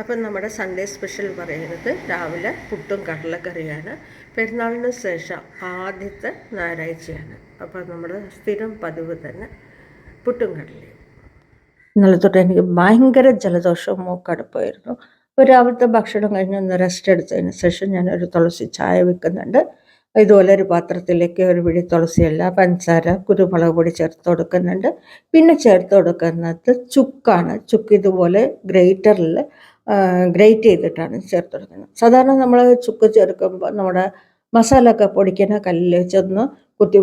അപ്പം നമ്മുടെ Sunday special പറയുന്നത് രാവിലെ പുട്ടും കടലക്കറിയാണ്. പെരുന്നാളിന് ശേഷം ആദ്യത്തെ ഞായറാഴ്ചയാണ്. അപ്പോൾ നമ്മുടെ സ്ഥിരം പതിവ് തന്നെ പുട്ടും കടലയും. ഇന്നലെ തൊട്ട് എനിക്ക് ഭയങ്കര ജലദോഷവും മൂക്കടുപ്പായിരുന്നു അപ്പോൾ രാവിലത്തെ ഭക്ഷണം കഴിഞ്ഞ് ഒന്ന് റെസ്റ്റ് എടുത്തതിന് ശേഷം ഒരു തുളസി ചായ വെക്കുന്നുണ്ട്. ഇതുപോലെ ഒരു പാത്രത്തിലേക്ക് ഒരു പിടി തുളസിയല്ല പഞ്ചസാര കുരുമുളക് പൊടി ചേർത്ത് കൊടുക്കുന്നുണ്ട്. പിന്നെ ചേർത്ത് കൊടുക്കുന്നത് ചുക്കാണ്. ചുക്ക് ഇതുപോലെ ഗ്രേറ്ററിൽ ഗ്രേറ്റ് ചെയ്തിട്ടാണ് ചേർത്ത് കൊടുക്കുന്നത്. സാധാരണ നമ്മൾ ചുക്ക് ചേർക്കുമ്പോൾ നമ്മുടെ മസാല ഒക്കെ പൊടിക്കുന്ന കല്ലിൽ വെച്ചൊന്ന് കുത്തി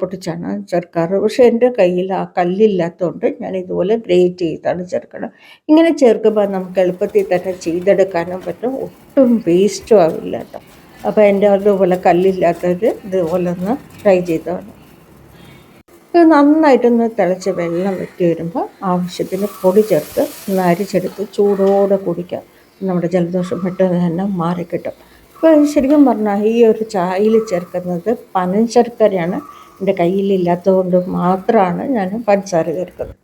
പൊട്ടിച്ചാണ് ചേർക്കാറ്. പക്ഷെ എന്റെ കയ്യിൽ ആ കല്ലില്ലാത്തതുകൊണ്ട് ഞാൻ ഇതുപോലെ ഗ്രേറ്റ് ചെയ്താണ് ചേർക്കണം ഇങ്ങനെ ചേർക്കുമ്പോൾ നമുക്ക് എളുപ്പത്തിൽ തന്നെ ചെയ്തെടുക്കാനും പറ്റും. ഒട്ടും വേസ്റ്റും ആവില്ല കേട്ടോ. അപ്പോൾ എന്റെ അതുപോലെ കല്ലില്ലാത്തവർ ഇതുപോലെ ഒന്ന് ട്രൈ ചെയ്തതാണ് ഇത് നന്നായിട്ടൊന്ന് തിളച്ച് വെള്ളം വെട്ടി വരുമ്പോൾ ആവശ്യത്തിന് പൊടി ചേർത്ത് ഒന്ന് അരിച്ചെടുത്ത് ചൂടോടെ കുടിക്കുക നമ്മുടെ ജലദോഷം പെട്ടെന്ന് തന്നെ മാറിക്കിട്ടും. ഇപ്പോൾ ശരിക്കും പറഞ്ഞാൽ ഈ ഒരു ചായയിൽ ചേർക്കുന്നത് പനശർക്കരയാണ് എന്റെ കയ്യിലില്ലാത്തതുകൊണ്ട് മാത്രമാണ് ഞാൻ പഞ്ചസാര ചേർക്കുന്നത്.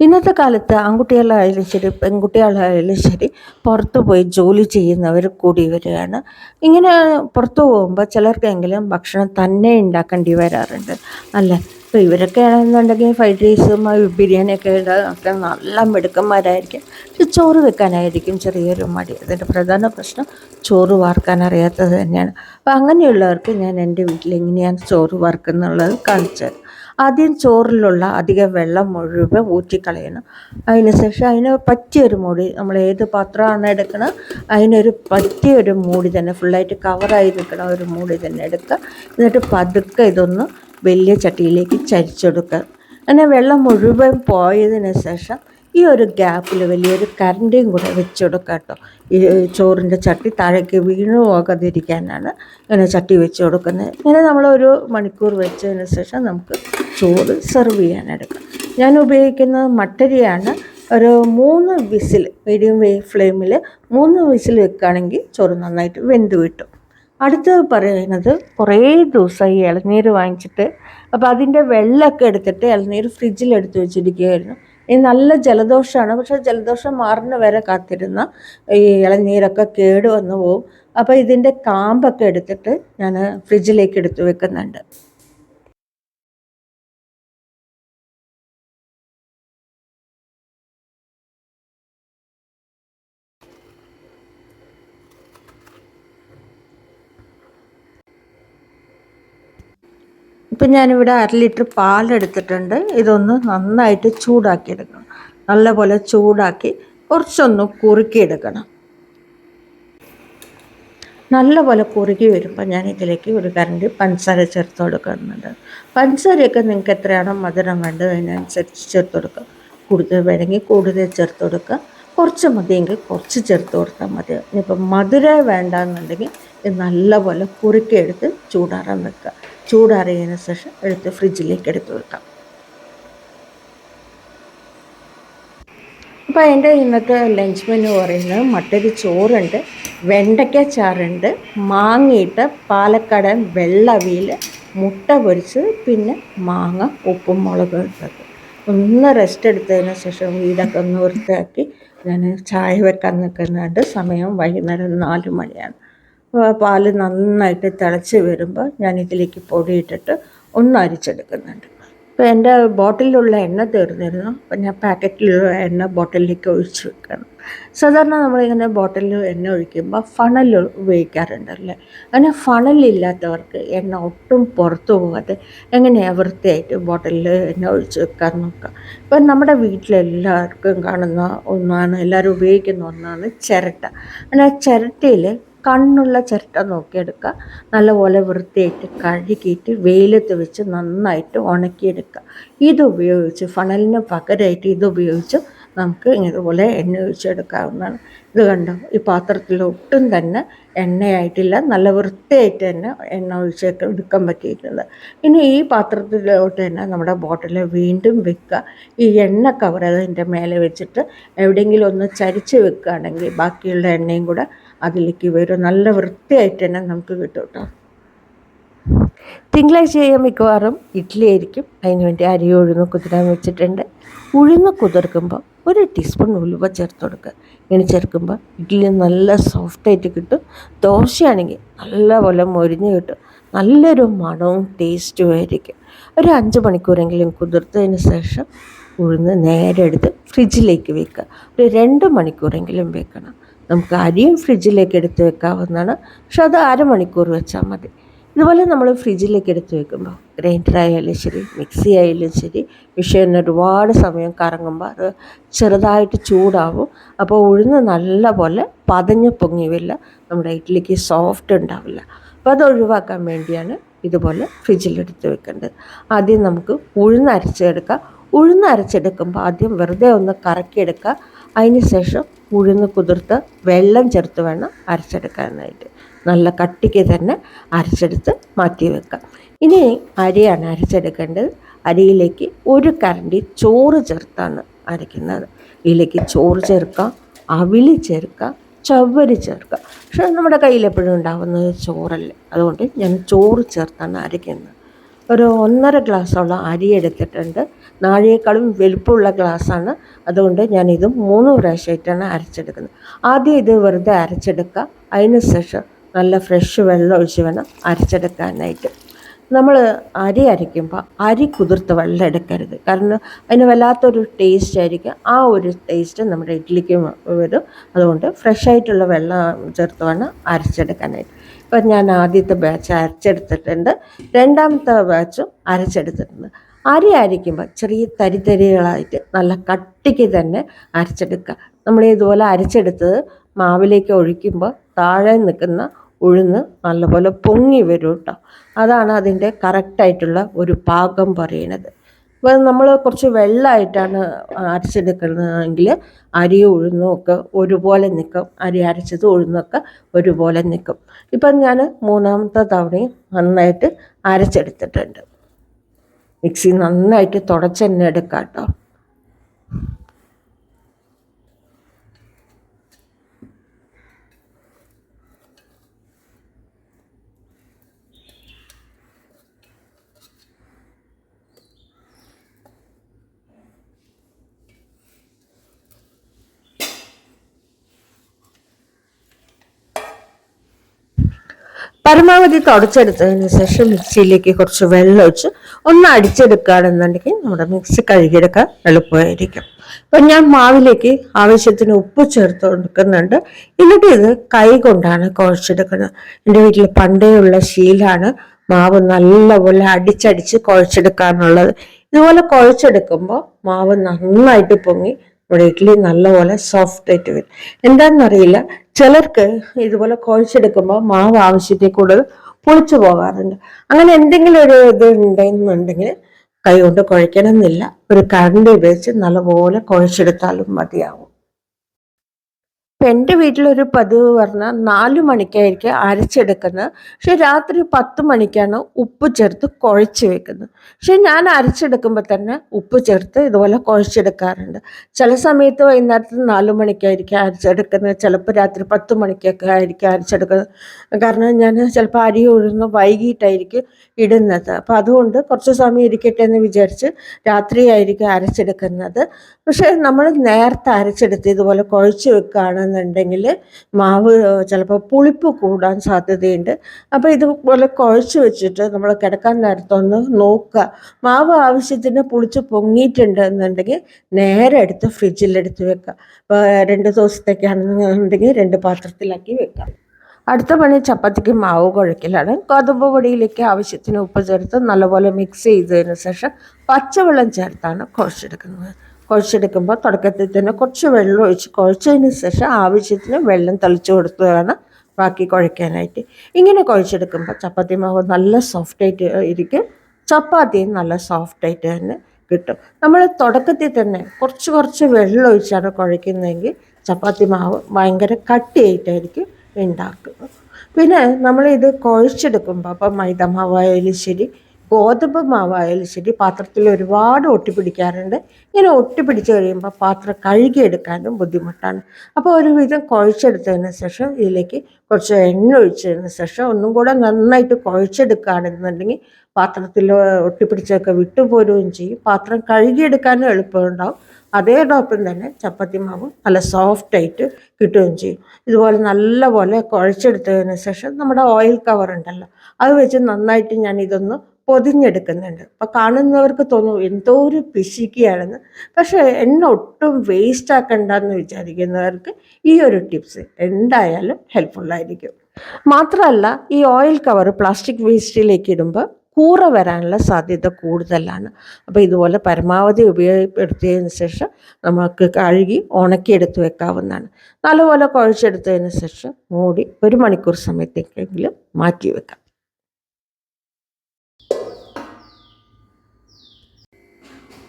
ഇന്നത്തെ കാലത്ത് ആൺകുട്ടികളായാലും ശരി പെൺകുട്ടികളായാലും ശരി പുറത്തു പോയി ജോലി ചെയ്യുന്നവർ കൂടി വരികയാണ്. ഇങ്ങനെ പുറത്തു പോകുമ്പോൾ ചിലർക്കെങ്കിലും ഭക്ഷണം തന്നെ ഉണ്ടാക്കേണ്ടി വരാറുണ്ട്. അല്ലേ? അപ്പോൾ ഇവരൊക്കെ ആണെന്നുണ്ടെങ്കിൽ ഫ്രൈഡ് റൈസും ബിരിയാണിയൊക്കെ ഒക്കെ നല്ല മിടുക്കന്മാരായിരിക്കും. പക്ഷെ ചോറ് വെക്കാനായിരിക്കും ചെറിയൊരു മടി. അതിന്റെ പ്രധാന പ്രശ്നം ചോറ് വാർക്കാൻ അറിയാത്തത് തന്നെയാണ്. അപ്പോൾ അങ്ങനെയുള്ളവർക്ക് ഞാൻ എന്റെ വീട്ടിൽ എങ്ങനെയാണ് ചോറ് വാർക്കുന്നുള്ളത് കാണിച്ചത് ആദ്യം ചോറിലുള്ള അധിക വെള്ളം മുഴുവൻ ഊറ്റിക്കളയണം. അതിന് ശേഷം അതിന് പറ്റിയൊരു മൂടി നമ്മൾ ഏത് പാത്രമാണ് എടുക്കണം അതിനൊരു പറ്റിയൊരു മൂടി തന്നെ ഫുള്ളായിട്ട് കവറായി നിൽക്കണ ഒരു മൂടി തന്നെ എടുക്കുക. എന്നിട്ട് പതുക്കെ ഇതൊന്ന് വലിയ ചട്ടിയിലേക്ക് ചരിച്ചെടുക്കുക. അങ്ങനെ വെള്ളം മുഴുവൻ പോയതിന് ശേഷം ഈ ഒരു ഗ്യാപ്പിൽ വലിയൊരു കരണ്ടിയും കൂടെ വെച്ചുകൊടുക്കുക കേട്ടോ. ഈ ചോറിന്റെ ചട്ടി താഴേക്ക് വീണു പോകാതിരിക്കാനാണ് ഇങ്ങനെ ചട്ടി വെച്ച് കൊടുക്കുന്നത് ഇങ്ങനെ ഒരു മണിക്കൂർ വെച്ചതിന് ശേഷം നമുക്ക് ചോറ് സെർവ് ചെയ്യാനെടുക്കാം. ഞാൻ ഉപയോഗിക്കുന്ന മട്ടരിയാണ് ഒരു മൂന്ന് വിസിൽ മീഡിയം വേ ഫ്ലെയിമിൽ മൂന്ന് വിസിൽ വെക്കുകയാണെങ്കിൽ ചോറ് നന്നായിട്ട് വെന്ത് കിട്ടും. അടുത്തത് പറയുന്നത് കുറേ ദിവസമായി ഇളനീര് വാങ്ങിച്ചിട്ട് അപ്പോൾ അതിന്റെ വെള്ളമൊക്കെ എടുത്തിട്ട് ഇളനീർ ഫ്രിഡ്ജിൽ എടുത്ത് വെച്ചിരിക്കുകയായിരുന്നു. ഈ നല്ല ജലദോഷമാണ്. പക്ഷേ ജലദോഷം മാറുന്ന വരെ കാത്തിരുന്ന ഈ ഇളനീരൊക്കെ കേട് വന്നു പോവും. അപ്പോൾ ഇതിന്റെ കാമ്പൊക്കെ എടുത്തിട്ട് ഞാൻ ഫ്രിഡ്ജിലേക്ക് എടുത്ത് വെക്കുന്നുണ്ട്. ഇപ്പം ഞാനിവിടെ അര ലിറ്റർ പാലെടുത്തിട്ടുണ്ട്. ഇതൊന്ന് നന്നായിട്ട് ചൂടാക്കി ചൂടാക്കിയെടുക്കണം. നല്ലപോലെ ചൂടാക്കി കുറച്ചൊന്ന് കുറുക്കിയെടുക്കണം. നല്ലപോലെ കുറുകി വരുമ്പോൾ ഞാൻ ഇതിലേക്ക് ഒരു കരണ്ടി പഞ്ചസാര ചേർത്ത് കൊടുക്കുന്നുണ്ട്. പഞ്ചസാരയൊക്കെ നിങ്ങൾക്ക് എത്രയാണോ മധുരം വേണ്ടത് അതിനനുസരിച്ച് ചേർത്ത് കൊടുക്കുക. കൂടുതൽ വേണമെങ്കിൽ കൂടുതൽ ചേർത്ത് കൊടുക്കുക. കുറച്ച് മതിയെങ്കിൽ കുറച്ച് ചേർത്ത് കൊടുത്താൽ മതി. ഇനിയിപ്പം മധുര വേണ്ടെന്നുണ്ടെങ്കിൽ ഇത് നല്ലപോലെ കുറുക്കിയെടുത്ത് ചൂടാറാൻ വെക്കുക. ചൂടാറിയതിന് ശേഷം എടുത്ത് ഫ്രിഡ്ജിലേക്ക് എടുത്ത് വെക്കാം. അപ്പോൾ എന്റെ ഇന്നത്തെ ലഞ്ച് മെനു പറയുന്നത് മട്ടരി ചോറുണ്ട് വെണ്ടയ്ക്ക ചാറുണ്ട് മാങ്ങയിട്ട് പാലക്കടൻ വെള്ളവിയിൽ മുട്ട പൊരിച്ച് പിന്നെ മാങ്ങ ഉപ്പും മുളകും ഇട്ടത്. ഒന്ന് റെസ്റ്റ് എടുത്തതിന് ശേഷം വീടൊക്കെ ഒന്ന് വൃത്തിയാക്കി ഞാൻ ചായ വെക്കാൻ നിൽക്കുന്നുണ്ട്. സമയം വൈകുന്നേരം നാല് മണിയാണ്. പാൽ നന്നായിട്ട് തിളച്ച് വരുമ്പോൾ ഞാൻ ഇതിലേക്ക് പൊടിയിട്ടിട്ട് ഒന്ന് അരിച്ചെടുക്കുന്നുണ്ട്. ഇപ്പോൾ എന്റെ ബോട്ടിലുള്ള എണ്ണ തീർന്നിരുന്നു. അപ്പം ഞാൻ പാക്കറ്റിലുള്ള എണ്ണ ബോട്ടിലേക്ക് ഒഴിച്ച് വെക്കണം. സാധാരണ നമ്മളിങ്ങനെ ബോട്ടിലിൽ എണ്ണ ഒഴിക്കുമ്പോൾ ഫണൽ ഉപയോഗിക്കാറുണ്ടല്ലേ അങ്ങനെ ഫണലില്ലാത്തവർക്ക് എണ്ണ ഒട്ടും പുറത്തു പോകാതെ എങ്ങനെയാണ് വൃത്തിയായിട്ട് ബോട്ടിലിൽ എണ്ണ ഒഴിച്ച് വെക്കാൻ നോക്കുക ഇപ്പം നമ്മുടെ വീട്ടിലെല്ലാവർക്കും കാണുന്ന ഒന്നാണ് എല്ലാവരും ഉപയോഗിക്കുന്ന ഒന്നാണ് ചിരട്ട. അങ്ങനെ ചിരട്ടയിൽ കണ്ണുള്ള ചിരട്ട നോക്കിയെടുക്കുക. നല്ലപോലെ വൃത്തിയായിട്ട് കഴുകിയിട്ട് വെയിലത്ത് വെച്ച് നന്നായിട്ട് ഉണക്കിയെടുക്കുക. ഇതുപയോഗിച്ച് ഫണലിന് പകരമായിട്ട് ഇതുപയോഗിച്ച് നമുക്ക് ഇതുപോലെ എണ്ണ ഒഴിച്ചെടുക്കാവുന്നതാണ് ഇത് കണ്ടോ? ഈ പാത്രത്തിൽ ഒട്ടും തന്നെ എണ്ണയായിട്ടില്ല. നല്ല വൃത്തിയായിട്ട് തന്നെ എണ്ണ ഒഴിച്ചൊക്കെ എടുക്കാൻ പറ്റിയിട്ടുണ്ട്. ഇനി ഈ പാത്രത്തിലോട്ട് തന്നെ നമ്മുടെ ബോട്ടിൽ വീണ്ടും വെക്കുക. ഈ എണ്ണ കവർ അതിന്റെ മേലെ വെച്ചിട്ട് എവിടെയെങ്കിലും ഒന്ന് ചരിച്ച് വെക്കുകയാണെങ്കിൽ ബാക്കിയുള്ള എണ്ണയും കൂടെ അതിലേക്ക് വരും. നല്ല വൃത്തിയായിട്ട് തന്നെ നമുക്ക് കിട്ടും കേട്ടോ തിങ്കളാഴ്ച ചെയ്യാൻ മിക്കവാറും ഇഡ്ഡലി ആയിരിക്കും. അതിന് വേണ്ടി അരി ഉഴുന്ന് കുതിരാൻ വെച്ചിട്ടുണ്ട്. ഉഴുന്ന് കുതിർക്കുമ്പോൾ ഒരു ടീസ്പൂൺ ഉലുവ ചേർത്ത് കൊടുക്കുക. ഇങ്ങനെ ചേർക്കുമ്പോൾ ഇഡ്ഡലി നല്ല സോഫ്റ്റായിട്ട് കിട്ടും. ദോശയാണെങ്കിൽ നല്ലപോലെ മൊരിഞ്ഞ് കിട്ടും. നല്ലൊരു മണവും ടേസ്റ്റും ആയിരിക്കും. ഒരു അഞ്ച് മണിക്കൂറെങ്കിലും കുതിർത്തതിന് ശേഷം ഉഴുന്ന് നേരെ എടുത്ത് ഫ്രിഡ്ജിലേക്ക് വെക്കുക. ഒരു രണ്ട് മണിക്കൂറെങ്കിലും വെക്കണം. നമുക്ക് അരിയും ഫ്രിഡ്ജിലേക്ക് എടുത്ത് വെക്കാവുന്നതാണ്. പക്ഷെ അത് അരമണിക്കൂർ വെച്ചാൽ മതി. ഇതുപോലെ നമ്മൾ ഫ്രിഡ്ജിലേക്ക് എടുത്ത് വെക്കുമ്പോൾ ഗ്രൈൻഡർ ആയാലും ശരി മിക്സി ആയാലും ശരി മിഷീനിൽ ഒരുപാട് സമയം കറങ്ങുമ്പോൾ അത് ചെറുതായിട്ട് ചൂടാവും. അപ്പോൾ ഉഴുന്ന് നല്ല പോലെ പതഞ്ഞ് പൊങ്ങി നമ്മുടെ ഇഡ്ഡലിക്ക് സോഫ്റ്റ് ഉണ്ടാവില്ല. അപ്പോൾ അത് ഒഴിവാക്കാൻ വേണ്ടിയാണ് ഇതുപോലെ ഫ്രിഡ്ജിലെടുത്ത് വെക്കേണ്ടത്. ആദ്യം നമുക്ക് ഉഴുന്ന് അരച്ചെടുക്കാം. ആദ്യം വെറുതെ ഒന്ന് കറക്കിയെടുക്കുക. അതിന് ശേഷം ഉഴുന്ന് കുതിർത്ത് വെള്ളം ചേർത്ത് വേണം അരച്ചെടുക്കാനായിട്ട്. നല്ല കട്ടിക്ക് തന്നെ അരച്ചെടുത്ത് മാറ്റി വെക്കാം. ഇനി അരിയാണ് അരച്ചെടുക്കേണ്ടത്. അരിയിലേക്ക് ഒരു കരണ്ടി ചോറ് ചേർത്താണ് അരയ്ക്കുന്നത്. ഇതിലേക്ക് ചോറ് ചേർക്കാം അവിളി ചേർക്കാം ചവ്വരി ചേർക്കുക പക്ഷേ നമ്മുടെ കയ്യിൽ എപ്പോഴും ഉണ്ടാകുന്നത് ചോറല്ലേ. അതുകൊണ്ട് ഞാൻ ചോറ് ചേർത്താണ് അരയ്ക്കുന്നത്. ഒരു ഒന്നര ഗ്ലാസ്സോളം അരി എടുത്തിട്ടുണ്ട്. നാഴിയേക്കാളും വലുപ്പമുള്ള ഗ്ലാസ്സാണ്. അതുകൊണ്ട് ഞാനിത് മൂന്ന് പ്രാവശ്യമായിട്ടാണ് അരച്ചെടുക്കുന്നത്. ആദ്യം ഇത് വെറുതെ അരച്ചെടുക്കുക. അതിന് ശേഷം നല്ല ഫ്രഷ് വെള്ളം ഒഴിച്ച് വേണം അരച്ചെടുക്കാനായിട്ട്. നമ്മൾ അരി അരയ്ക്കുമ്പോൾ അരി കുതിർത്ത് വെള്ളം എടുക്കരുത്. കാരണം അതിന് വല്ലാത്തൊരു ടേസ്റ്റ് ആയിരിക്കും. ആ ഒരു ടേസ്റ്റ് നമ്മുടെ ഇഡ്ഡലിക്ക് വരും. അതുകൊണ്ട് ഫ്രഷ് ആയിട്ടുള്ള വെള്ളം ചേർത്ത് വേണം അരച്ചെടുക്കാനായിട്ട്. ഇപ്പം ഞാൻ ആദ്യത്തെ ബാച്ച് അരച്ചെടുത്തിട്ടുണ്ട്. രണ്ടാമത്തെ ബാച്ചും അരച്ചെടുത്തിട്ടുണ്ട്. അരി അരയ്ക്കുമ്പോൾ ചെറിയ തരിതരികളായിട്ട് നല്ല കട്ടിക്ക് തന്നെ അരച്ചെടുക്കുക. നമ്മൾ ഇതുപോലെ അരച്ചെടുത്തത് മാവിലേക്ക് ഒഴിക്കുമ്പോൾ താഴെ നിൽക്കുന്ന ഉഴുന്ന് നല്ലപോലെ പൊങ്ങി വരും കേട്ടോ. അതാണ് അതിന്റെ കറക്റ്റായിട്ടുള്ള ഒരു പാകം പറയണത് അപ്പോൾ നമ്മൾ കുറച്ച് വെള്ളമായിട്ടാണ് അരച്ചെടുക്കുന്നതെങ്കിൽ അരി ഉഴുന്നൊക്കെ ഒരുപോലെ നിൽക്കും അരി അരച്ചത് ഉഴുന്നൊക്കെ ഒരുപോലെ നിൽക്കും ഇപ്പം ഞാൻ മൂന്നാമത്തെ തവണയും നന്നായിട്ട് അരച്ചെടുത്തിട്ടുണ്ട്. മിക്സി നന്നായിട്ട് തുടച്ചെന്നെ എടുക്കാം കേട്ടോ പരമാവധി തുടച്ചെടുത്തതിന് ശേഷം മിക്സിയിലേക്ക് കുറച്ച് വെള്ളം ഒഴിച്ച് ഒന്ന് അടിച്ചെടുക്കുകയാണെന്നുണ്ടെങ്കിൽ നമ്മുടെ മിക്സി കഴുകിയെടുക്കാൻ എളുപ്പമായിരിക്കും. അപ്പം ഞാൻ മാവിലേക്ക് ആവശ്യത്തിന് ഉപ്പ് ചേർത്ത് കൊടുക്കുന്നുണ്ട്. എന്നിട്ട് ഇത് കൈ കൊണ്ടാണ് കുഴച്ചെടുക്കുന്നത്. എന്റെ വീട്ടിൽ പണ്ടേ ഉള്ള ശീലാണ് മാവ് നല്ലപോലെ അടിച്ചടിച്ച് കുഴച്ചെടുക്കാനുള്ളത്. ഇതുപോലെ കുഴച്ചെടുക്കുമ്പോൾ മാവ് നന്നായിട്ട് പൊങ്ങി നമ്മുടെ ഇഡ്ഡലി നല്ലപോലെ സോഫ്റ്റ് ആയിട്ട് വരും. എന്താണെന്നറിയില്ല ചിലർക്ക് ഇതുപോലെ കുഴച്ചെടുക്കുമ്പോൾ മാവ് ആവശ്യത്തിൽ കൂടുതൽ പൊളിച്ചു പോകാറുണ്ട്. അങ്ങനെ എന്തെങ്കിലും ഒരു ഇത് ഉണ്ടെന്നുണ്ടെങ്കിൽ കൈ കൊണ്ട് കുഴക്കണമെന്നില്ല. ഒരു കറണ്ട് ഉപയോഗിച്ച് നല്ലപോലെ കുഴച്ചെടുത്താലും മതിയാവും. ഇപ്പം എന്റെ വീട്ടിലൊരു പതിവ് പറഞ്ഞാൽ നാല് മണിക്കായിരിക്കും അരച്ചെടുക്കുന്നത്. പക്ഷെ രാത്രി പത്ത് മണിക്കാണ് ഉപ്പ് ചേർത്ത് കുഴച്ച് വെക്കുന്നത്. പക്ഷെ ഞാൻ അരച്ചെടുക്കുമ്പോൾ തന്നെ ഉപ്പ് ചേർത്ത് ഇതുപോലെ കുഴച്ചെടുക്കാറുണ്ട്. ചില സമയത്ത് വൈകുന്നേരത്ത് നാല് മണിക്കായിരിക്കും അരച്ചെടുക്കുന്നത്. ചിലപ്പോൾ രാത്രി പത്ത് മണിക്കൊക്കെ ആയിരിക്കും അരച്ചെടുക്കുന്നത്. കാരണം ഞാൻ ചിലപ്പോൾ അരി ഉഴുന്ന് വൈകിട്ടായിരിക്കും ഇടുന്നത്. അപ്പോൾ അതുകൊണ്ട് കുറച്ച് സമയം ഇരിക്കട്ടെ എന്ന് വിചാരിച്ച് രാത്രിയായിരിക്കും അരച്ചെടുക്കുന്നത്. പക്ഷേ നമ്മൾ നേരത്തെ അരച്ചെടുത്ത് ഇതുപോലെ കുഴച്ച് വെക്കുകയാണെന്ന് എന്നുണ്ടെങ്കിൽ മാവ് ചിലപ്പോൾ പുളിപ്പ് കൂടാൻ സാധ്യതയുണ്ട്. അപ്പോൾ ഇതുപോലെ കുഴച്ച് വെച്ചിട്ട് നമ്മൾ കിടക്കാൻ നേരത്തൊന്ന് നോക്കുക. മാവ് ആവശ്യത്തിന് പുളിച്ച് പൊങ്ങിയിട്ടുണ്ട് എന്നുണ്ടെങ്കിൽ നേരെ എടുത്ത് ഫ്രിഡ്ജിലെടുത്ത് വെക്കുക. അപ്പോൾ രണ്ട് ദിവസത്തേക്കാണെന്നുണ്ടെങ്കിൽ രണ്ട് പാത്രത്തിലാക്കി വെക്കാം അടുത്ത പണി ചപ്പാത്തിക്ക് മാവ് കുഴക്കലാണ്. കതുമ്പ് പൊടിയിലേക്ക് ആവശ്യത്തിന് ഉപ്പ് ചേർത്ത് നല്ലപോലെ മിക്സ് ചെയ്തതിന് ശേഷം പച്ചവെള്ളം ചേർത്താണ് കുഴച്ചെടുക്കുന്നത്. കുഴച്ചെടുക്കുമ്പോൾ തുടക്കത്തിൽ തന്നെ കുറച്ച് വെള്ളം ഒഴിച്ച് കുഴച്ചതിന് ശേഷം ആവശ്യത്തിന് വെള്ളം തളിച്ചു കൊടുത്തതാണ് ബാക്കി കുഴയ്ക്കാനായിട്ട്. ഇങ്ങനെ കുഴച്ചെടുക്കുമ്പോൾ ചപ്പാത്തി മാവ് നല്ല സോഫ്റ്റായിട്ട് ഇരിക്കും. ചപ്പാത്തിയും നല്ല സോഫ്റ്റായിട്ട് തന്നെ കിട്ടും. നമ്മൾ തുടക്കത്തിൽ തന്നെ കുറച്ച് കുറച്ച് വെള്ളം ഒഴിച്ചാണ് കുഴയ്ക്കുന്നതെങ്കിൽ ചപ്പാത്തി മാവ് ഭയങ്കര കട്ടിയായിട്ടായിരിക്കും ഉണ്ടാക്കുന്നത് പിന്നെ നമ്മളിത് കുഴച്ചെടുക്കുമ്പോൾ അപ്പം മൈദ മാവായാലും ശരി ഗോതമ്പ് മാവായാലും ശരി പാത്രത്തിൽ ഒരുപാട് ഒട്ടിപ്പിടിക്കാറുണ്ട്. ഇങ്ങനെ ഒട്ടിപ്പിടിച്ച് കഴിയുമ്പോൾ പാത്രം കഴുകിയെടുക്കാനും ബുദ്ധിമുട്ടാണ്. അപ്പോൾ ഒരുവിധം കുഴച്ചെടുത്തതിന് ശേഷം ഇതിലേക്ക് കുറച്ച് എണ്ണ ഒഴിച്ചതിന് ശേഷം ഒന്നും കൂടെ നന്നായിട്ട് കുഴച്ചെടുക്കുകയാണെന്നുണ്ടെങ്കിൽ പാത്രത്തിൽ ഒട്ടിപ്പിടിച്ചൊക്കെ വിട്ടുപോരുകയും ചെയ്യും. പാത്രം കഴുകിയെടുക്കാനും എളുപ്പമുണ്ടാവും. അതേടൊപ്പം തന്നെ ചപ്പാത്തി മാവ് നല്ല സോഫ്റ്റായിട്ട് കിട്ടുകയും ചെയ്യും. ഇതുപോലെ നല്ലപോലെ കുഴച്ചെടുത്തതിന് ശേഷം നമ്മുടെ ഓയിൽ കവർ ഉണ്ടല്ലോ അത് വെച്ച് നന്നായിട്ട് ഞാൻ ഇതൊന്ന് പൊതിഞ്ഞെടുക്കുന്നുണ്ട്. അപ്പം കാണുന്നവർക്ക് തോന്നും എന്തോ ഒരു പിശിക്കുകയാണെന്ന് പക്ഷേ എണ്ണ ഒട്ടും വേസ്റ്റ് ആക്കണ്ടെന്ന് വിചാരിക്കുന്നവർക്ക് ഈ ഒരു ടിപ്സ് എന്തായാലും ഹെൽപ്ഫുള്ളായിരിക്കും മാത്രമല്ല ഈ ഓയിൽ കവർ പ്ലാസ്റ്റിക് വേസ്റ്റിലേക്ക് ഇടുമ്പോൾ കൂറ വരാനുള്ള സാധ്യത കൂടുതലാണ്. അപ്പോൾ ഇതുപോലെ പരമാവധി ഉപയോഗപ്പെടുത്തിയതിന് ശേഷം നമുക്ക് കഴുകി ഉണക്കി ഉണക്കിയെടുത്ത് വെക്കാവുന്നതാണ്. നല്ലപോലെ കുഴച്ചെടുത്തതിന് ശേഷം മൂടി ഒരു മണിക്കൂർ സമയത്തേക്കെങ്കിലും മാറ്റി വെക്കാം.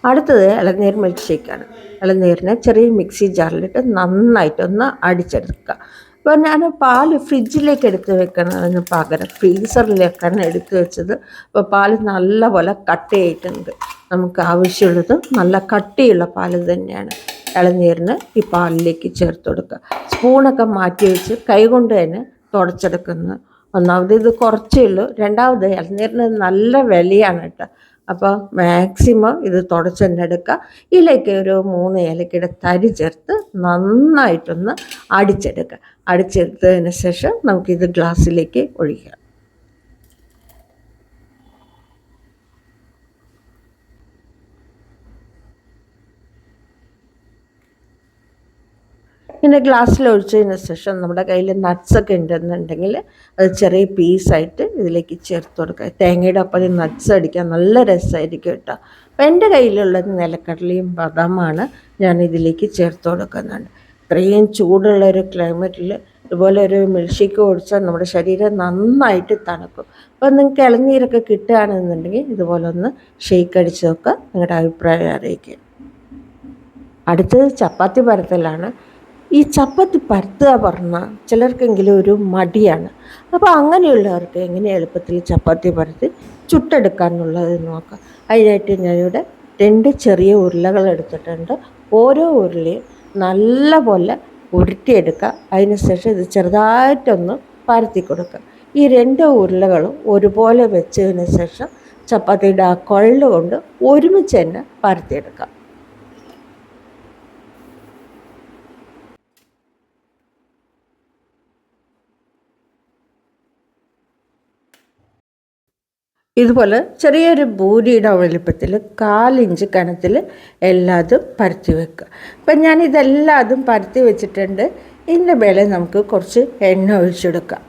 അടുത്തത് ഇളനീർ മിൽക്ക് ഷേക്കാണ് ഇളനീരിനെ ചെറിയ മിക്സി ജാറിലിട്ട് നന്നായിട്ടൊന്ന് അടിച്ചെടുക്കുക. അപ്പോൾ ഞാൻ പാൽ ഫ്രിഡ്ജിലേക്ക് എടുത്ത് വെക്കണമെന്ന് പകരം ഫ്രീസറിലേക്കാണ് എടുത്ത് വെച്ചത്. അപ്പോൾ പാൽ നല്ലപോലെ കട്ടിയായിട്ടുണ്ട് നമുക്ക് ആവശ്യമുള്ളത് നല്ല കട്ടിയുള്ള പാൽ തന്നെയാണ് ഇളനീരിന് ഈ പാലിലേക്ക് ചേർത്ത് കൊടുക്കുക. സ്പൂണൊക്കെ മാറ്റി വെച്ച് കൈകൊണ്ട് തന്നെ തുടച്ചെടുക്കുന്നത്. ഒന്നാമത് ഇത് കുറച്ചേ ഉള്ളൂ. രണ്ടാമത് ഇളനീരിന് നല്ല വിലയാണ് കേട്ടോ. അപ്പോൾ മാക്സിമം ഇത് തുടച്ചെടുക്കുക ഇതിലേക്ക് ഒരു മൂന്ന് ഏലക്കയുടെ തരി ചേർത്ത് നന്നായിട്ടൊന്ന് അടിച്ചെടുക്കുക അടിച്ചെടുത്തതിന് ശേഷം നമുക്കിത് ഗ്ലാസ്സിലേക്ക് ഒഴിക്കാം. ഇങ്ങനെ ഗ്ലാസ്സിൽ ഒഴിച്ചതിന് ശേഷം നമ്മുടെ കയ്യിൽ നട്ട്സൊക്കെ ഉണ്ടെന്നുണ്ടെങ്കിൽ അത് ചെറിയ പീസായിട്ട് ഇതിലേക്ക് ചേർത്ത് കൊടുക്കുക. തേങ്ങയുടെ ഒപ്പം നട്ട്സ് അടിക്കാൻ നല്ല രസമായിരിക്കും കേട്ടോ. അപ്പോൾ എന്റെ കയ്യിലുള്ളത് നിലക്കടലയും ബദാമാണ് ഞാൻ ഇതിലേക്ക് ചേർത്ത് കൊടുക്കുന്നുണ്ട്. ഇത്രയും ചൂടുള്ള ഒരു ക്ലൈമറ്റിൽ ഇതുപോലെ ഒരു മിൽഷിക്ക് കുടിച്ചാൽ നമ്മുടെ ശരീരം നന്നായിട്ട് തണുക്കും. അപ്പോൾ നിങ്ങൾക്ക് ഇളനീരൊക്കെ കിട്ടുകയാണെന്നുണ്ടെങ്കിൽ ഇതുപോലെ ഒന്ന് ഷെയ്ക്ക് അടിച്ച് നോക്കുക. നിങ്ങളുടെ അഭിപ്രായം അറിയിക്കുക. അടുത്തത് ചപ്പാത്തി പരത്തലാണ്. ഈ ചപ്പാത്തി പരത്തുക പറഞ്ഞാൽ ചിലർക്കെങ്കിലും ഒരു മടിയാണ്. അപ്പോൾ അങ്ങനെയുള്ളവർക്ക് എങ്ങനെ എളുപ്പത്തിൽ ചപ്പാത്തി പരത്തി ചുട്ടെടുക്കാനുള്ളത് നോക്കാം. അതിനായിട്ട് ഞാനിവിടെ രണ്ട് ചെറിയ ഉരുളകൾ എടുത്തിട്ടുണ്ട്. ഓരോ ഉരുളയും നല്ല പോലെ ഉരുട്ടിയെടുക്കുക. അതിനുശേഷം ഇത് ചെറുതായിട്ടൊന്ന് പരത്തി കൊടുക്കുക. ഈ രണ്ട് ഉരുളകളും ഒരുപോലെ വെച്ചതിന് ശേഷം ചപ്പാത്തിയുടെ ആ കൊള്ളുകൊണ്ട് ഒരുമിച്ച് തന്നെ പരത്തിയെടുക്കുക. ഇതുപോലെ ചെറിയൊരു ബൂരിയുടെ വലിപ്പത്തിൽ കാലിഞ്ച് കനത്തിൽ എല്ലാതും പരത്തി വെക്കുക. അപ്പം ഞാൻ ഇതെല്ലാതും പരത്തി വെച്ചിട്ടുണ്ട്. ഇതിന്റെ മേലെ നമുക്ക് കുറച്ച് എണ്ണ ഒഴിച്ചെടുക്കാം.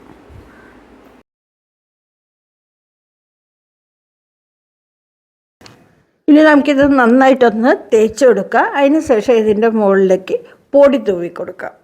ഇനി നമുക്കിത് നന്നായിട്ടൊന്ന് തേച്ച് കൊടുക്കുക അതിന് ശേഷം ഇതിന്റെ മുകളിലേക്ക് പൊടി തൂവി കൊടുക്കാം.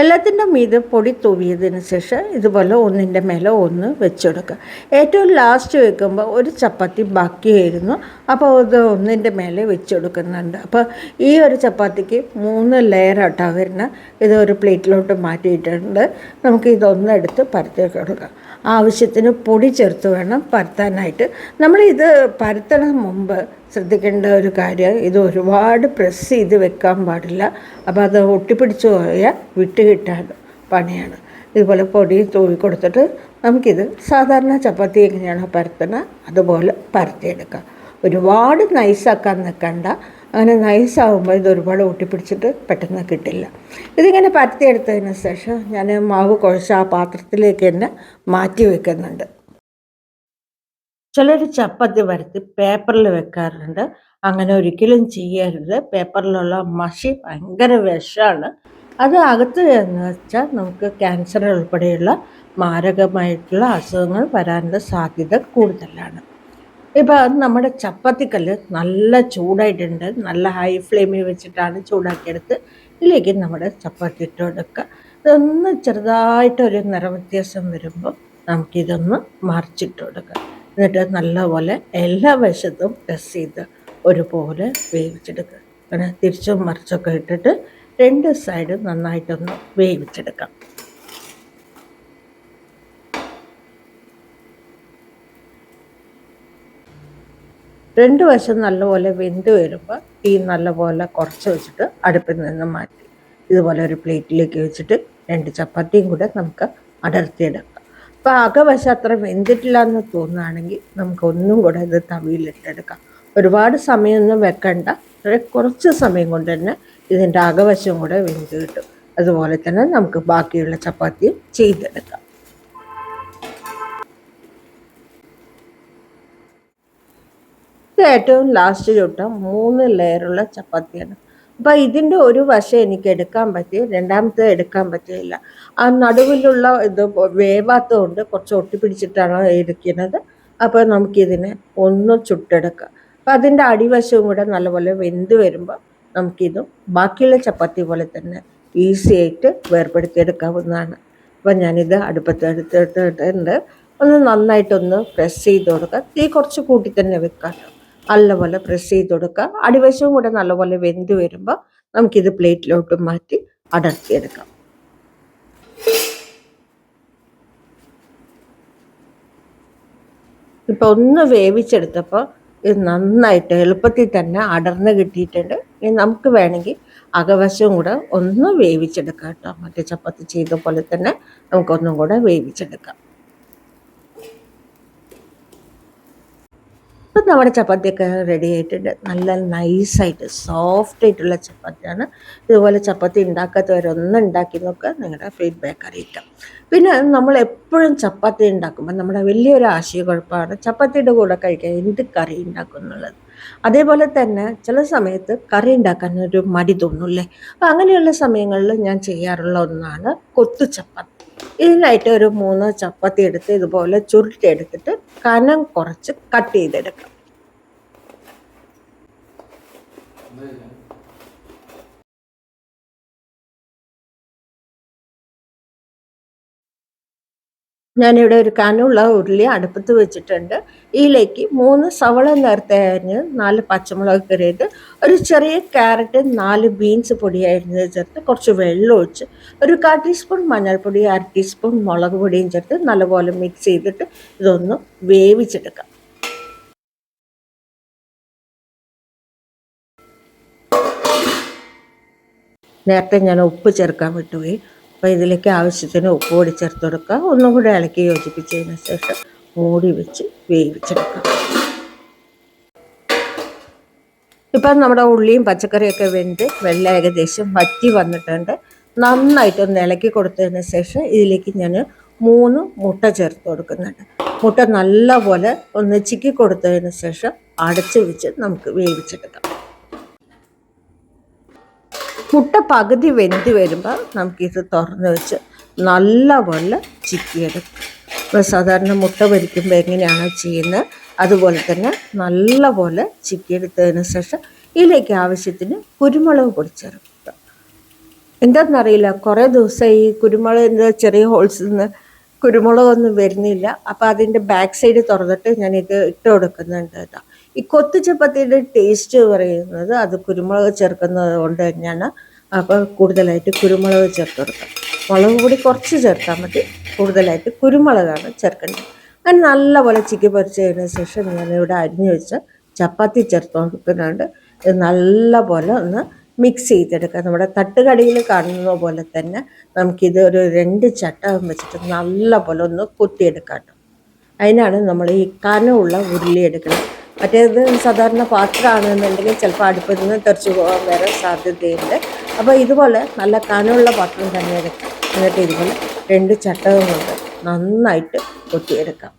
എല്ലാത്തിന്റെ മീതെ പൊടി തൂവിയതിന് ശേഷം ഇതുപോലെ ഒന്നിന്റെ മേലെ ഒന്ന് വെച്ചെടുക്കുക. ഏറ്റവും ലാസ്റ്റ് വെക്കുമ്പോൾ ഒരു ചപ്പാത്തി ബാക്കിയായിരുന്നു. അപ്പോൾ അത് ഒന്നിന്റെ മേലെ വെച്ചെടുക്കുന്നുണ്ട്. അപ്പോൾ ഈ ഒരു ചപ്പാത്തിക്ക് മൂന്ന് ലെയറായിട്ടാണ് വരുന്നത്. ഇത് ഒരു പ്ലേറ്റിലോട്ട് മാറ്റിയിട്ടുണ്ട്. നമുക്ക് ഇതൊന്നെടുത്ത് പരത്തി കൊടുക്കാം. ആവശ്യത്തിന് പൊടി ചേർത്ത് വേണം പരത്താനായിട്ട്. നമ്മളിത് പരത്തണ മുമ്പ് ശ്രദ്ധിക്കേണ്ട ഒരു കാര്യം ഇത് ഒരുപാട് പ്രസ് ചെയ്ത് വെക്കാൻ പാടില്ല. അപ്പോൾ അത് ഒട്ടിപ്പിടിച്ച് പോയാൽ വിട്ട് കിട്ടാൻ പണിയാണ്. ഇതുപോലെ പൊടി തൂവി കൊടുത്തിട്ട് നമുക്കിത് സാധാരണ ചപ്പാത്തി എങ്ങനെയാണോ പരത്തണ അതുപോലെ പരത്തിയെടുക്കാം. ഒരുപാട് നൈസാക്കാൻ നിൽക്കണ്ട അങ്ങനെ നൈസാകുമ്പോൾ ഇത് ഒരുപാട് ഒട്ടിപ്പിടിച്ചിട്ട് പെട്ടെന്ന് കിട്ടില്ല. ഇതിങ്ങനെ പരത്തിയെടുത്തതിന് ശേഷം ഞാൻ മാവ് കുഴച്ച് ആ പാത്രത്തിലേക്ക് തന്നെ മാറ്റി വെക്കുന്നുണ്ട്. ചിലർ ചപ്പാത്തി വരത്തി പേപ്പറിൽ വെക്കാറുണ്ട്. അങ്ങനെ ഒരിക്കലും ചെയ്യരുത് പേപ്പറിലുള്ള മഷി ഭയങ്കര വിഷമാണ് അത് അകത്ത് എന്ന് വെച്ചാൽ നമുക്ക് ക്യാൻസർ ഉൾപ്പെടെയുള്ള മാരകമായിട്ടുള്ള അസുഖങ്ങൾ വരാനുള്ള സാധ്യത കൂടുതലാണ്. ഇപ്പം നമ്മുടെ ചപ്പാത്തിക്കല്ല് നല്ല ചൂടായിട്ടുണ്ട്. നല്ല ഹൈ ഫ്ലെയിമിൽ വെച്ചിട്ടാണ് ചൂടാക്കിയെടുത്ത് ഇതിലേക്ക് നമ്മുടെ ചപ്പാത്തി ഇട്ട് കൊടുക്കുക. ഇതൊന്ന് ചെറുതായിട്ടൊരു നിറവ്യത്യാസം വരുമ്പോൾ നമുക്കിതൊന്ന് മറിച്ചിട്ട് കൊടുക്കുക. എന്നിട്ട് നല്ലപോലെ എല്ലാ വശത്തും പ്രസ് ചെയ്ത് ഒരുപോലെ വേവിച്ചെടുക്കുക. അങ്ങനെ തിരിച്ചും മറിച്ചൊക്കെ ഇട്ടിട്ട് രണ്ട് സൈഡും നന്നായിട്ടൊന്ന് വേവിച്ചെടുക്കാം. രണ്ട് വശം നല്ലപോലെ വെന്ത് വരുമ്പോൾ തീ നല്ലപോലെ കുറച്ച് വെച്ചിട്ട് അടുപ്പിൽ നിന്ന് മാറ്റി ഇതുപോലെ ഒരു പ്ലേറ്റിലേക്ക് വെച്ചിട്ട് രണ്ട് ചപ്പാത്തിയും കൂടെ നമുക്ക് അടർത്തിയെടുക്കാം. അപ്പോൾ അകവശം അത്ര വെന്തിട്ടില്ല എന്ന് തോന്നുകയാണെങ്കിൽ നമുക്ക് ഒന്നും കൂടെ ഇത് തവിയിലിട്ടെടുക്കാം. ഒരുപാട് സമയമൊന്നും വെക്കണ്ട. വളരെ കുറച്ച് സമയം കൊണ്ട് തന്നെ ഇതിന്റെ അകവശം കൂടെ വെന്ത് കിട്ടും. അതുപോലെ തന്നെ നമുക്ക് ബാക്കിയുള്ള ചപ്പാത്തിയും ചെയ്തെടുക്കാം. ഇത് ഏറ്റവും ലാസ്റ്റ് ചുട്ട മൂന്ന് ലെയറുള്ള ചപ്പാത്തിയാണ്. അപ്പം ഇതിന്റെ ഒരു വശം എനിക്ക് എടുക്കാൻ പറ്റി രണ്ടാമത്തെ എടുക്കാൻ പറ്റിയില്ല. ആ നടുവിലുള്ള ഇത് വേവാത്തതുകൊണ്ട് കുറച്ച് ഒട്ടിപ്പിടിച്ചിട്ടാണ് എടുക്കുന്നത്. അപ്പോൾ നമുക്കിതിനെ ഒന്ന് ചുട്ടെടുക്കാം. അപ്പം അതിന്റെ അടിവശവും കൂടെ നല്ലപോലെ വെന്ത് വരുമ്പോൾ നമുക്കിതും ബാക്കിയുള്ള ചപ്പാത്തി പോലെ തന്നെ ഈസി ആയിട്ട് വേർപെടുത്തിയെടുക്കാവുന്നതാണ്. അപ്പം ഞാനിത് അടുപ്പത്ത് എടുത്തിട്ടുണ്ട് ഒന്ന് നന്നായിട്ടൊന്ന് പ്രസ് ചെയ്ത് കൊടുക്കുക തീ കുറച്ച് കൂട്ടി തന്നെ വെക്കാം നല്ലപോലെ പ്രസ് ചെയ്ത് കൊടുക്കുക. അടിവശവും കൂടെ നല്ലപോലെ വെന്ത് വരുമ്പോൾ നമുക്കിത് പ്ലേറ്റിലോട്ട് മാറ്റി അടർത്തിയെടുക്കാം. ഇപ്പൊ ഒന്ന് വേവിച്ചെടുത്തപ്പോൾ ഇത് നന്നായിട്ട് എളുപ്പത്തിൽ തന്നെ അടർന്ന് കിട്ടിയിട്ടുണ്ട്. ഇനി നമുക്ക് വേണമെങ്കിൽ അകവശവും കൂടെ ഒന്ന് വേവിച്ചെടുക്കാം കേട്ടോ. മറ്റേ ചപ്പാത്തി ചെയ്ത പോലെ തന്നെ നമുക്കൊന്നും കൂടെ വേവിച്ചെടുക്കാം. ഇപ്പം നമ്മുടെ ചപ്പാത്തിയൊക്കെ റെഡി ആയിട്ടുണ്ട്. നല്ല നൈസായിട്ട് സോഫ്റ്റ് ആയിട്ടുള്ള ചപ്പാത്തിയാണ്. ഇതുപോലെ ചപ്പാത്തി ഉണ്ടാക്കാത്തവരൊന്നും ഉണ്ടാക്കി നോക്കുക നിങ്ങളുടെ ഫീഡ്ബാക്ക് അറിയിക്കാം. പിന്നെ നമ്മൾ എപ്പോഴും ചപ്പാത്തി ഉണ്ടാക്കുമ്പോൾ നമ്മുടെ വലിയൊരു ആശയക്കുഴപ്പമാണ് ചപ്പാത്തിയുടെ കൂടെ കഴിക്കാൻ എന്ത് കറി ഉണ്ടാക്കും എന്നുള്ളത്. അതേപോലെ തന്നെ ചില സമയത്ത് കറി ഉണ്ടാക്കാൻ ഒരു മടി തോന്നുമല്ലേ അപ്പം അങ്ങനെയുള്ള സമയങ്ങളിൽ ഞാൻ ചെയ്യാറുള്ള ഒന്നാണ് കൊത്തു ചപ്പാത്തി. ഇതിനായിട്ട് ഒരു മൂന്ന് ചപ്പാത്തി എടുത്ത് ഇതുപോലെ ചുരുട്ടിയെടുത്തിട്ട് കനം കുറച്ച് കട്ട് ചെയ്തെടുക്കാം. ഞാനിവിടെ ഒരു കനുള്ള ഉരുളി അടുപ്പത്ത് വെച്ചിട്ടുണ്ട്. ഇതിലേക്ക് മൂന്ന് സവള നേരത്തെ അരിഞ്ഞ് നാല് പച്ചമുളക് കറിയത് ഒരു ചെറിയ ക്യാരറ്റ് നാല് ബീൻസ് പൊടി അരിഞ്ഞത് ചേർത്ത് കുറച്ച് വെള്ളം ഒഴിച്ച് ഒരു കാ ടീസ്പൂൺ മഞ്ഞൾപ്പൊടി അര ടീസ്പൂൺ മുളക് പൊടിയും ചേർത്ത് നല്ലപോലെ മിക്സ് ചെയ്തിട്ട് ഇതൊന്ന് വേവിച്ചെടുക്കാം. നേരത്തെ ഞാൻ ഉപ്പ് ചേർക്കാൻ വിട്ടുപോയി. അപ്പോൾ ഇതിലേക്ക് ആവശ്യത്തിന് ഉപ്പ് കൂടി ചേർത്ത് കൊടുക്കുക ഒന്നും കൂടി ഇളക്കി യോജിപ്പിച്ചതിന് ശേഷം മൂടി വെച്ച് വേവിച്ചെടുക്കാം. ഇപ്പം നമ്മുടെ ഉള്ളിയും പച്ചക്കറിയൊക്കെ വെന്ത് വെള്ളം ഏകദേശം വറ്റി വന്നിട്ടുണ്ട്. നന്നായിട്ടൊന്ന് ഇളക്കി കൊടുത്തതിന് ശേഷം ഇതിലേക്ക് ഞാൻ മൂന്ന് മുട്ട ചേർത്ത് കൊടുക്കുന്നുണ്ട്. മുട്ട നല്ലപോലെ ഒന്ന് ചിക്കി കൊടുത്തതിന് ശേഷം അടച്ചു വെച്ച് നമുക്ക് വേവിച്ചെടുക്കാം. മുട്ട പകുതി വെന്ത് വരുമ്പോൾ നമുക്കിത് തുറന്ന് വെച്ച് നല്ലപോലെ ചിക്കിയെടുക്കും. സാധാരണ മുട്ട പൊരിക്കുമ്പോൾ എങ്ങനെയാണോ ചെയ്യുന്നത് അതുപോലെ തന്നെ നല്ലപോലെ ചിക്കിയെടുത്തതിന് ശേഷം ഇതിലേക്ക് ആവശ്യത്തിന് കുരുമുളക് പൊടി എന്താണെന്നറിയില്ല കുറേ ദിവസം ഈ കുരുമുളകിന്റെ ചെറിയ ഹോൾസിൽ നിന്ന് കുരുമുളകൊന്നും വരുന്നില്ല. അപ്പോൾ അതിന്റെ ബാക്ക് സൈഡ് തുറന്നിട്ട് ഞാനിത് ഇട്ട് കൊടുക്കുന്നുണ്ട് കേട്ടോ. ഈ കൊത്തു ചപ്പാത്തിയുടെ ടേസ്റ്റ് പറയുന്നത് അത് കുരുമുളക് ചേർക്കുന്നത് കൊണ്ട് തന്നെയാണ്. അപ്പോൾ കൂടുതലായിട്ട് കുരുമുളക് ചേർത്ത് കൊടുക്കാം. മുളക് പൊടി കുറച്ച് ചേർത്താൽ മതി. കൂടുതലായിട്ട് കുരുമുളകാണ് ചേർക്കേണ്ടത്. അങ്ങനെ നല്ലപോലെ ചിക്കി പൊരിച്ചതിന് ശേഷം ഞാനിവിടെ അരിഞ്ഞു വെച്ച ചപ്പാത്തി ചേർത്ത് കൊടുക്കുന്നുണ്ട് നല്ലപോലെ ഒന്ന് മിക്സ് ചെയ്തെടുക്കുക നമ്മുടെ തട്ടുകടിയിൽ കാണുന്ന പോലെ തന്നെ നമുക്കിത് ഒരു രണ്ട് ചട്ടകം വെച്ചിട്ട് നല്ലപോലെ ഒന്ന് കൊത്തിയെടുക്കാം അതിനാണ് നമ്മൾ ഈ കനമുള്ള ഉരുളി എടുക്കുന്നത്. മറ്റേത് സാധാരണ പാത്രമാണെന്നുണ്ടെങ്കിൽ ചിലപ്പോൾ അടുപ്പിൽ നിന്ന് തെറിച്ച് പോകാൻ വരെ സാധ്യതയുണ്ട്. അപ്പോൾ ഇതുപോലെ നല്ല കനമുള്ള പാത്രം തന്നെ എടുക്കാം. എന്നിട്ട് ഇതുപോലെ രണ്ട് ചട്ടകം കൊണ്ട് നന്നായിട്ട് കൊത്തിയെടുക്കാം.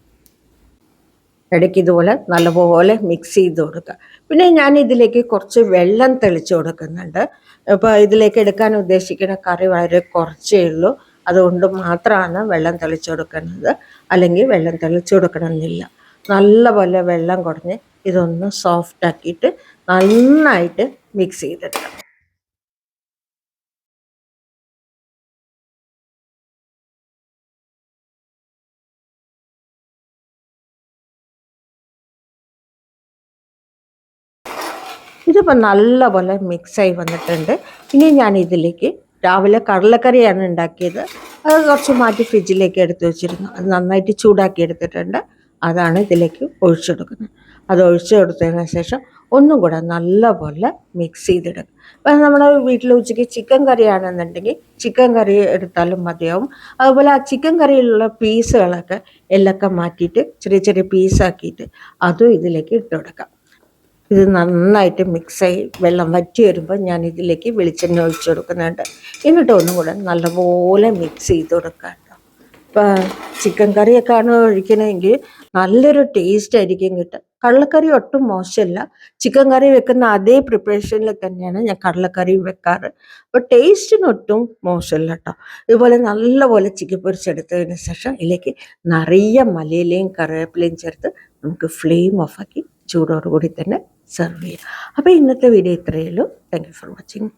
ഇടയ്ക്ക് ഇതുപോലെ നല്ലപോലെ മിക്സ് ചെയ്ത് കൊടുക്കുക. പിന്നെ ഞാൻ ഇതിലേക്ക് കുറച്ച് വെള്ളം തെളിച്ച് കൊടുക്കുന്നുണ്ട്. അപ്പോൾ ഇതിലേക്ക് എടുക്കാൻ ഉദ്ദേശിക്കുന്ന കറി വളരെ കുറച്ചേ ഉള്ളൂ. അതുകൊണ്ട് മാത്രമാണ് വെള്ളം തെളിച്ച് കൊടുക്കുന്നത്. അല്ലെങ്കിൽ വെള്ളം തെളിച്ച് കൊടുക്കണമെന്നില്ല നല്ലപോലെ വെള്ളം കുറഞ്ഞ് ഇതൊന്ന് സോഫ്റ്റ് ആക്കിയിട്ട് നന്നായിട്ട് മിക്സ് ചെയ്തെടുക്കാം. ഇതിപ്പോൾ നല്ലപോലെ മിക്സായി വന്നിട്ടുണ്ട്. ഇനി ഞാൻ ഇതിലേക്ക് രാവിലെ കടലക്കറിയാണ് ഉണ്ടാക്കിയത്. അത് കുറച്ച് മാറ്റി ഫ്രിഡ്ജിലേക്ക് എടുത്ത് വെച്ചിരുന്നു. അത് നന്നായിട്ട് ചൂടാക്കി എടുത്തിട്ടുണ്ട്. അതാണ് ഇതിലേക്ക് ഒഴിച്ചെടുക്കുന്നത് അത് ഒഴിച്ചു കൊടുത്തതിന് ശേഷം ഒന്നും കൂടെ നല്ലപോലെ മിക്സ് ചെയ്തെടുക്കും ഇപ്പം നമ്മുടെ വീട്ടിൽ ഉച്ചയ്ക്ക് ചിക്കൻ കറിയാണെന്നുണ്ടെങ്കിൽ ചിക്കൻ കറി എടുത്താലും മതിയാവും. അതുപോലെ ആ ചിക്കൻ കറിയിലുള്ള പീസുകളൊക്കെ എല്ലൊക്കെ മാറ്റിയിട്ട് ചെറിയ ചെറിയ പീസാക്കിയിട്ട് അതും ഇതിലേക്ക് ഇട്ട് കൊടുക്കാം ഇത് നന്നായിട്ട് മിക്സായി വെള്ളം വറ്റി വരുമ്പോൾ ഞാൻ ഇതിലേക്ക് വെളിച്ചെണ്ണ ഒഴിച്ചു കൊടുക്കുന്നുണ്ട്. എന്നിട്ട് ഒന്നും കൂടെ നല്ലപോലെ മിക്സ് ചെയ്ത് കൊടുക്കാം ചിക്കൻ കറിയൊക്കെയാണ് ഒഴിക്കണമെങ്കിൽ നല്ലൊരു ടേസ്റ്റ് ആയിരിക്കും കിട്ടുക കള്ളക്കറി ഒട്ടും മോശമല്ല ചിക്കൻ കറി വെക്കുന്ന അതേ പ്രിപ്പറേഷനിൽ തന്നെയാണ് ഞാൻ കള്ളക്കറി വെക്കാറ്. അപ്പോൾ ടേസ്റ്റിന് ഒട്ടും മോശമല്ല കേട്ടോ ഇതുപോലെ നല്ലപോലെ ചിക്കൻ പൊരിച്ചെടുത്തതിന് ശേഷം ഇതിലേക്ക് നിറയെ മലയിലയും കറിവേപ്പിലയും ചേർത്ത് നമുക്ക് ഫ്ലെയിം ഓഫാക്കി ചൂടോടുകൂടി തന്നെ സെർവ് ചെയ്യാം. അപ്പോൾ ഇന്നത്തെ വീഡിയോ ഇത്രയേ ഉള്ളൂ. Thank you for watching